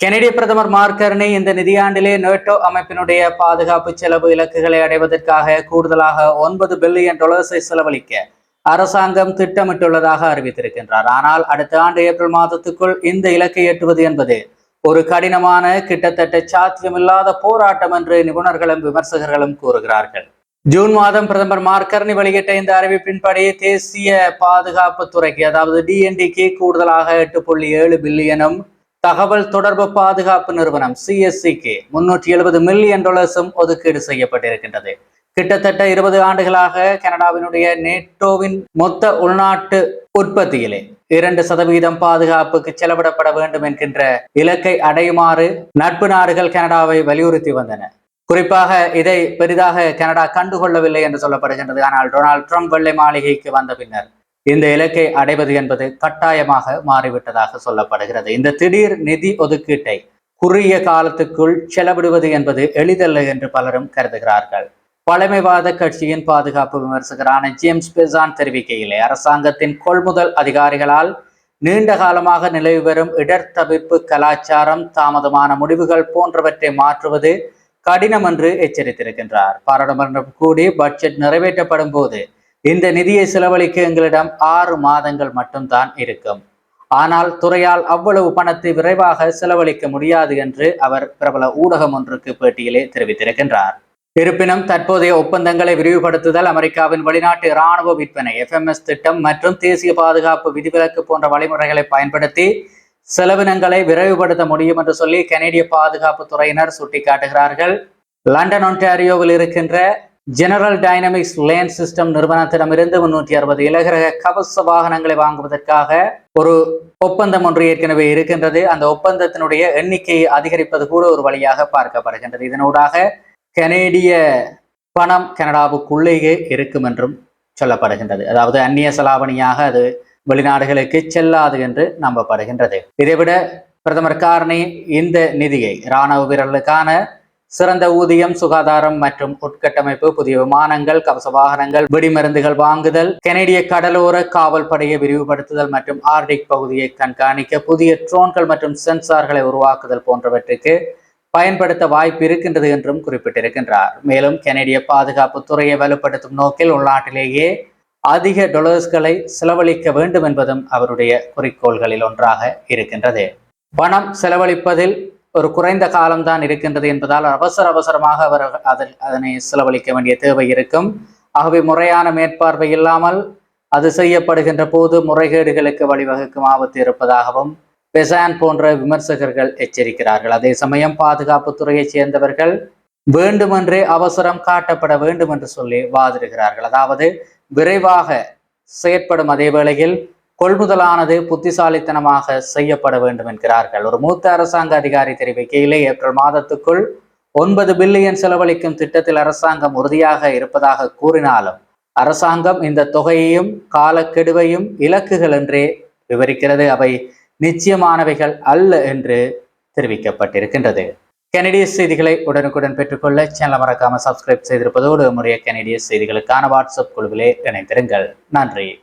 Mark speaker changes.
Speaker 1: கெனடிய பிரதமர் மார்க்கர்னி இந்த நிதியாண்டிலே நேட்டோ அமைப்பினுடைய பாதுகாப்பு செலவு இலக்குகளை அடைவதற்காக கூடுதலாக ஒன்பது பில்லியன் டாலர்ஸை செலவழிக்க அரசாங்கம் திட்டமிட்டுள்ளதாக அறிவித்திருக்கின்றார். ஆனால் அடுத்த ஆண்டு ஏப்ரல் மாதத்துக்குள் இந்த இலக்கை எட்டுவது என்பது ஒரு கடினமான கிட்டத்தட்ட சாத்தியமில்லாத போராட்டம் என்று நிபுணர்களும் விமர்சகர்களும் கூறுகிறார்கள். ஜூன் மாதம் பிரதமர் மார்க்கர்னி வெளியிட்ட இந்த அறிவிப்பின்படி தேசிய பாதுகாப்பு துறைக்கு அதாவது டிஎன்டிக்கு கூடுதலாக எட்டு புள்ளி ஏழு பில்லியனும் தகவல் தொடர்பு பாதுகாப்பு நிறுவனம் சிஎஸ்சிக்கு முன்னூற்றி எழுபது மில்லியன் டாலர்ஸும் ஒதுக்கீடு செய்யப்பட்டிருக்கின்றது. கிட்டத்தட்ட இருபது ஆண்டுகளாக கனடாவினுடைய நேட்டோவின் மொத்த உள்நாட்டு உற்பத்தியிலே இரண்டு சதவீதம் பாதுகாப்புக்கு செலவிடப்பட வேண்டும் என்கின்ற இலக்கை அடையுமாறு நட்பு நாடுகள் கனடாவை வலியுறுத்தி வந்தன. குறிப்பாக இதை பெரிதாக கனடா கண்டுகொள்ளவில்லை என்று சொல்லப்படுகின்றது. ஆனால் டொனால்ட் ட்ரம்ப் வெள்ளை மாளிகைக்கு வந்த பின்னர் இந்த இலக்கை அடைவது என்பது கட்டாயமாக மாறிவிட்டதாக சொல்லப்படுகிறது. இந்த திடீர் நிதி ஒதுக்கீட்டை குறுகிய காலத்துக்குள் செலவிடுவது என்பது எளிதல்ல என்று பலரும் கருதுகிறார்கள். பழமைவாத கட்சியின் பாதுகாப்பு விமர்சகரான ஜேம்ஸ் பெசான் தெரிவிக்கையிலே அரசாங்கத்தின் கொள்முதல் அதிகாரிகளால் நீண்ட காலமாக நிலவி வரும் இடர் தவிர்ப்பு கலாச்சாரம் தாமதமான முடிவுகள் போன்றவற்றை மாற்றுவது கடினம் என்று எச்சரித்திருக்கின்றார். பாராளுமன்றம் கூடி பட்ஜெட் நிறைவேற்றப்படும் போது இந்த நிதியை செலவழிக்க எங்களிடம் ஆறு மாதங்கள் மட்டும்தான் இருக்கும். ஆனால் துறையால் அவ்வளவு பணத்தை விரைவாக செலவழிக்க முடியாது என்று அவர் பிரபல ஊடகம் ஒன்றுக்கு பேட்டியிலே தெரிவித்திருக்கின்றார். இருப்பினும் தற்போதைய ஒப்பந்தங்களை விரிவுபடுத்துதல் அமெரிக்காவின் வெளிநாட்டு இராணுவ விற்பனை எஃப்எம்எஸ் திட்டம் மற்றும் தேசிய பாதுகாப்பு விதிவிலக்கு போன்ற வழிமுறைகளை பயன்படுத்தி செலவினங்களை விரைவுபடுத்த முடியும் என்று சொல்லி கனேடிய பாதுகாப்பு துறையினர் சுட்டிக்காட்டுகிறார்கள். லண்டன் ஒன்டாரியோவில் இருக்கின்ற ஜெனரல் டைனமிக்ஸ் லேன் சிஸ்டம் நிறுவனத்திடமிருந்து முன்னூற்றி அறுபது இலகரக கவச வாகனங்களை வாங்குவதற்காக ஒரு ஒப்பந்தம் ஒன்று ஏற்கனவே இருக்கின்றது. அந்த ஒப்பந்தத்தினுடைய எண்ணிக்கையை அதிகரிப்பது கூட ஒரு வழியாக பார்க்கப்படுகின்றது. இதனூடாக கனேடிய பணம் கனடாவுக்குள்ளேயே இருக்கும் என்றும் சொல்லப்படுகின்றது. அதாவது அந்நிய செலாவணியாக அது வெளிநாடுகளுக்கு செல்லாது என்று நம்பப்படுகின்றது. இதைவிட பிரதமர் கார்னி இந்த நிதியை இராணுவ வீரர்களுக்கான சிறந்த ஊதியம் சுகாதாரம் மற்றும் உட்கட்டமைப்பு புதிய விமானங்கள் கவச வாகனங்கள் வெடிமருந்துகள் வாங்குதல் கெனடிய கடலோர காவல் படையை விரிவுபடுத்துதல் மற்றும் ஆர்டிக் பகுதியை கண்காணிக்க புதிய ட்ரோன்கள் மற்றும் சென்சார்களை உருவாக்குதல் போன்றவற்றுக்கு பயன்படுத்த வாய்ப்பு இருக்கின்றது என்றும் குறிப்பிட்டிருக்கின்றார். மேலும் கெனடிய பாதுகாப்பு துறையை வலுப்படுத்தும் நோக்கில் உள்நாட்டிலேயே அதிக டொலர்ஸ்களை செலவழிக்க வேண்டும் என்பதும் அவருடைய குறிக்கோள்களில் ஒன்றாக இருக்கின்றது. பணம் செலவழிப்பதில் ஒரு குறைந்த காலம்தான் இருக்கின்றது என்பதால் அவசர அவசரமாக அவர் அதில் அதனை செலவழிக்க வேண்டிய தேவை இருக்கும். ஆகவே முறையான மேற்பார்வை இல்லாமல் அது செய்யப்படுகின்ற போது முறைகேடுகளுக்கு வழிவகுக்கும் ஆபத்து இருப்பதாகவும் பெசான் போன்ற விமர்சகர்கள் எச்சரிக்கிறார்கள். அதே சமயம் பாதுகாப்பு துறையைச் சேர்ந்தவர்கள் வேண்டுமென்றே அவசரம் காட்டப்பட வேண்டும் என்று சொல்லி வாதிடுகிறார்கள். அதாவது விரைவாக செயற்படும் அதே வேளையில் கொள்முதலானது புத்திசாலித்தனமாக செய்யப்பட வேண்டும் என்கிறார்கள். ஒரு மூத்த அரசாங்க அதிகாரி தெரிவிக்கையிலே ஏப்ரல் மாதத்துக்குள் ஒன்பது பில்லியன் செலவழிக்கும் திட்டத்தில் அரசாங்கம் உறுதியாக இருப்பதாக கூறினாலும் அரசாங்கம் இந்த தொகையையும் காலக்கெடுவையும் இலக்குகள் என்றே விவரிக்கிறது. அவை நிச்சயமானவைகள் அல்ல என்று தெரிவிக்கப்பட்டிருக்கின்றது. கெனடிய செய்திகளை உடனுக்குடன் பெற்றுக்கொள்ள சேனல் மறக்காம சப்ஸ்கிரைப் செய்திருப்பதோடு முறைய கெனடிய செய்திகளுக்கான வாட்ஸ்அப் குழுவிலே இணைந்திருங்கள். நன்றி.